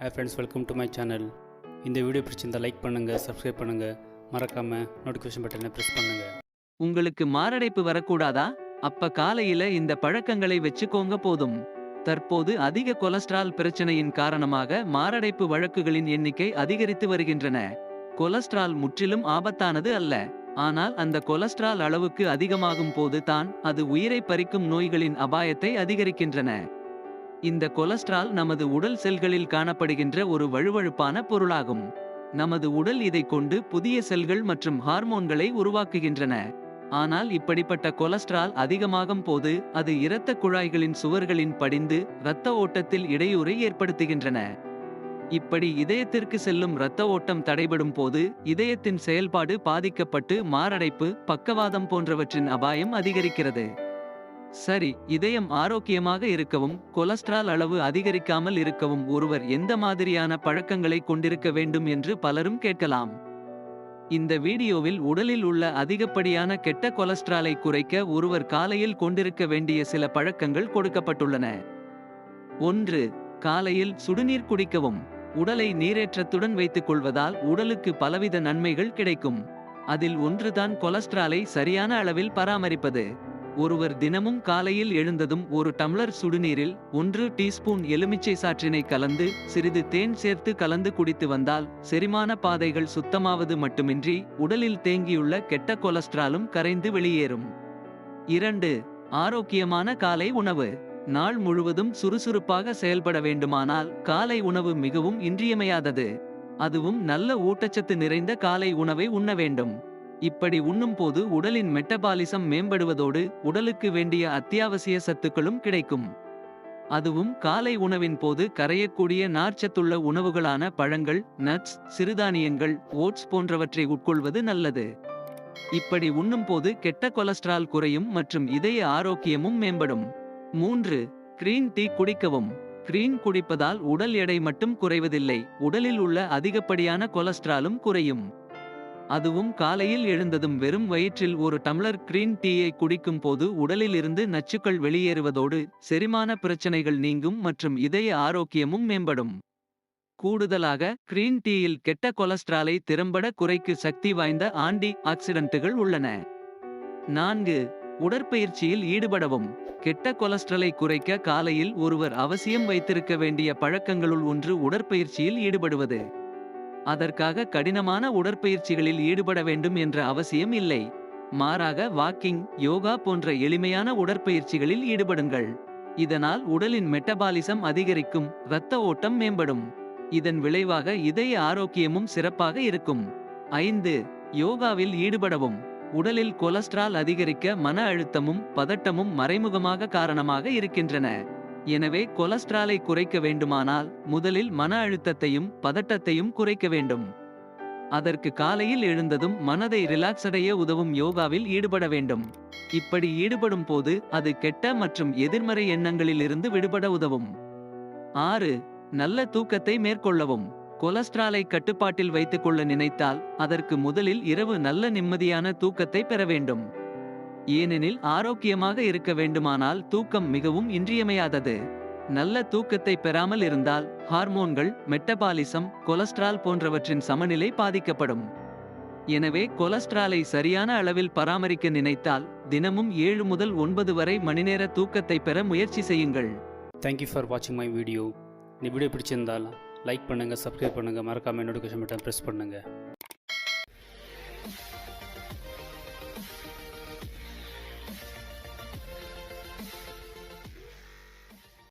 Hey friends welcome to my channel இந்த video பிடிச்சிருந்தால் like பண்ணுங்கள் சப்ஸ்கிரைப் பண்ணுங்கள் மறக்காமல் நோட்டிஃபிகேஷன் பட்டனை ப்ரெஸ் பண்ணுங்கள் உங்களுக்கு மாரடைப்பு வரக்கூடாதா? அப்ப காலையில இந்த பழக்கங்களை வச்சுக்கோங்க போதும். தற்போது அதிக கொலஸ்ட்ரால் பிரச்சனையின் காரணமாக மாரடைப்பு வழக்குகளின் எண்ணிக்கை அதிகரித்து வருகின்றன. கொலஸ்ட்ரால் முற்றிலும் ஆபத்தானது அல்ல. ஆனால் அந்த கொலஸ்ட்ரால் அளவுக்கு அதிகமாகும் போது தான் அது உயிரை பறிக்கும் நோய்களின் அபாயத்தை அதிகரிக்கின்றன. இந்த கொலஸ்ட்ரால் நமது உடல் செல்களில் காணப்படுகின்ற ஒரு வழுவழுப்பான பொருளாகும். நமது உடல் இதைக் கொண்டு புதிய செல்கள் மற்றும் ஹார்மோன்களை உருவாக்குகின்றன. ஆனால் இப்படிப்பட்ட கொலஸ்ட்ரால் அதிகமாகும் போது அது இரத்த குழாய்களின் சுவர்களின் படிந்து இரத்த ஓட்டத்தில் இடையூறை ஏற்படுத்துகின்றன. இப்படி இதயத்திற்கு செல்லும் இரத்த ஓட்டம் தடைபடும் போது இதயத்தின் செயல்பாடு பாதிக்கப்பட்டு மாரடைப்பு பக்கவாதம் போன்றவற்றின் அபாயம் அதிகரிக்கிறது. சரி இதயம் ஆரோக்கியமாக இருக்கவும் கொலஸ்ட்ரால் அளவு அதிகரிக்காமல் இருக்கவும் ஒருவர் எந்த மாதிரியான பழக்கங்களை கொண்டிருக்க வேண்டும் என்று பலரும் கேட்கலாம். இந்த வீடியோவில் உடலில் உள்ள அதிகப்படியான கெட்ட கொலஸ்ட்ராலை குறைக்க ஒருவர் காலையில் கொண்டிருக்க வேண்டிய சில பழக்கங்கள் கொடுக்கப்பட்டுள்ளன. ஒன்று காலையில் சுடுநீர் குடிக்கவும். உடலை நீரேற்றத்துடன் வைத்துக் கொள்வதால் உடலுக்கு பலவித நன்மைகள் கிடைக்கும். அதில் ஒன்றுதான் கொலஸ்ட்ராலை சரியான அளவில் பராமரிப்பது. ஒருவர் தினமும் காலையில் எழுந்ததும் ஒரு டம்ளர் சுடுநீரில் ஒன்று டீஸ்பூன் எலுமிச்சை சாற்றினை கலந்து சிறிது தேன் சேர்த்து கலந்து குடித்து வந்தால் செரிமான பாதைகள் சுத்தமாவது மட்டுமின்றி உடலில் தேங்கியுள்ள கெட்ட கொலஸ்ட்ராலும் கரைந்து வெளியேறும். இரண்டு ஆரோக்கியமான காலை உணவு. நாள் முழுவதும் சுறுசுறுப்பாக செயல்பட வேண்டுமானால் காலை உணவு மிகவும் இன்றியமையாதது. அதுவும் நல்ல ஊட்டச்சத்து நிறைந்த காலை உணவை உண்ண வேண்டும். இப்படி உண்ணும்போது உடலின் மெட்டபாலிசம் மேம்படுவதோடு உடலுக்கு வேண்டிய அத்தியாவசிய சத்துக்களும் கிடைக்கும். அதுவும் காலை உணவின் போது கரையக்கூடிய நார்ச்சத்துள்ள உணவுகளான பழங்கள் நட்ஸ் சிறுதானியங்கள் ஓட்ஸ் போன்றவற்றை உட்கொள்வது நல்லது. இப்படி உண்ணும்போது கெட்ட கொலஸ்ட்ரால் குறையும் மற்றும் இதய ஆரோக்கியமும் மேம்படும். மூன்று கிரீன் டீ குடிக்கவும். கிரீன் குடிப்பதால் உடல் எடை மட்டும் குறைவதில்லை உடலில் உள்ள அதிகப்படியான கொலஸ்ட்ராலும் குறையும். அதுவும் காலையில் எழுந்ததும் வெறும் வயிற்றில் ஒரு டம்ளர் கிரீன் டீயை குடிக்கும் போது உடலிலிருந்து நச்சுக்கள் வெளியேறுவதோடு செரிமான பிரச்சனைகள் நீங்கும் மற்றும் இதய ஆரோக்கியமும் மேம்படும். கூடுதலாக கிரீன் டீயில் கெட்ட கொலஸ்ட்ராலை திறம்பட குறைக்கு சக்தி வாய்ந்த ஆன்டி ஆக்சிடென்ட்டுகள் உள்ளன. நான்கு உடற்பயிற்சியில் ஈடுபடவும். கெட்ட கொலஸ்ட்ரலை குறைக்க காலையில் ஒருவர் அவசியம் வைத்திருக்க வேண்டிய பழக்கங்களுள் ஒன்று உடற்பயிற்சியில் ஈடுபடுவது. அதற்காக கடினமான உடற்பயிற்சிகளில் ஈடுபட வேண்டும் என்ற அவசியம் இல்லை. மாறாக வாக்கிங் யோகா போன்ற எளிமையான உடற்பயிற்சிகளில் ஈடுபடுங்கள். இதனால் உடலின் மெட்டபாலிசம் அதிகரிக்கும் இரத்த ஓட்டம் மேம்படும். இதன் விளைவாக இதய ஆரோக்கியமும் சிறப்பாக இருக்கும். ஐந்து யோகாவில் ஈடுபடவும். உடலில் கொலஸ்ட்ரால் அதிகரிக்க மன அழுத்தமும் பதட்டமும் மறைமுகமாக காரணமாக இருக்கின்றன. எனவே கொலஸ்ட்ராலை குறைக்க வேண்டுமானால் முதலில் மன அழுத்தத்தையும் பதட்டத்தையும் குறைக்க வேண்டும். அதற்கு காலையில் எழுந்ததும் மனதை ரிலாக்ஸ் அடைய உதவும் யோகாவில் ஈடுபட வேண்டும். இப்படி ஈடுபடும் போது அது கெட்ட மற்றும் எதிர்மறை எண்ணங்களில் இருந்து விடுபட உதவும். ஆறு நல்ல தூக்கத்தை மேற்கொள்ளவும். கொலஸ்ட்ராலை கட்டுப்பாட்டில் வைத்துக்கொள்ள நினைத்தால் அதற்கு முதலில் இரவு நல்ல நிம்மதியான தூக்கத்தை பெற வேண்டும். ஏனெனில் ஆரோக்கியமாக இருக்க வேண்டுமானால் தூக்கம் மிகவும் இன்றியமையாதது. நல்ல தூக்கத்தை பெறாமல் இருந்தால் ஹார்மோன்கள் மெட்டபாலிசம் கொலஸ்ட்ரால் போன்றவற்றின் சமநிலை பாதிக்கப்படும். எனவே கொலஸ்ட்ராலை சரியான அளவில் பராமரிக்க நினைத்தால் தினமும் ஏழு முதல் ஒன்பது வரை மணிநேர தூக்கத்தை பெற முயற்சி செய்யுங்கள். தேங்க்யூ ஃபார் வாட்சிங் மை வீடியோ இந்த வீடியோ பிடிச்சிருந்தால் லைக் பண்ணுங்கள் சப்ஸ்கிரைப் பண்ணுங்கள் மறக்காமல் நோட்டிஃபிகேஷன் பட்டன் ப்ரெஸ் பண்ணுங்கள்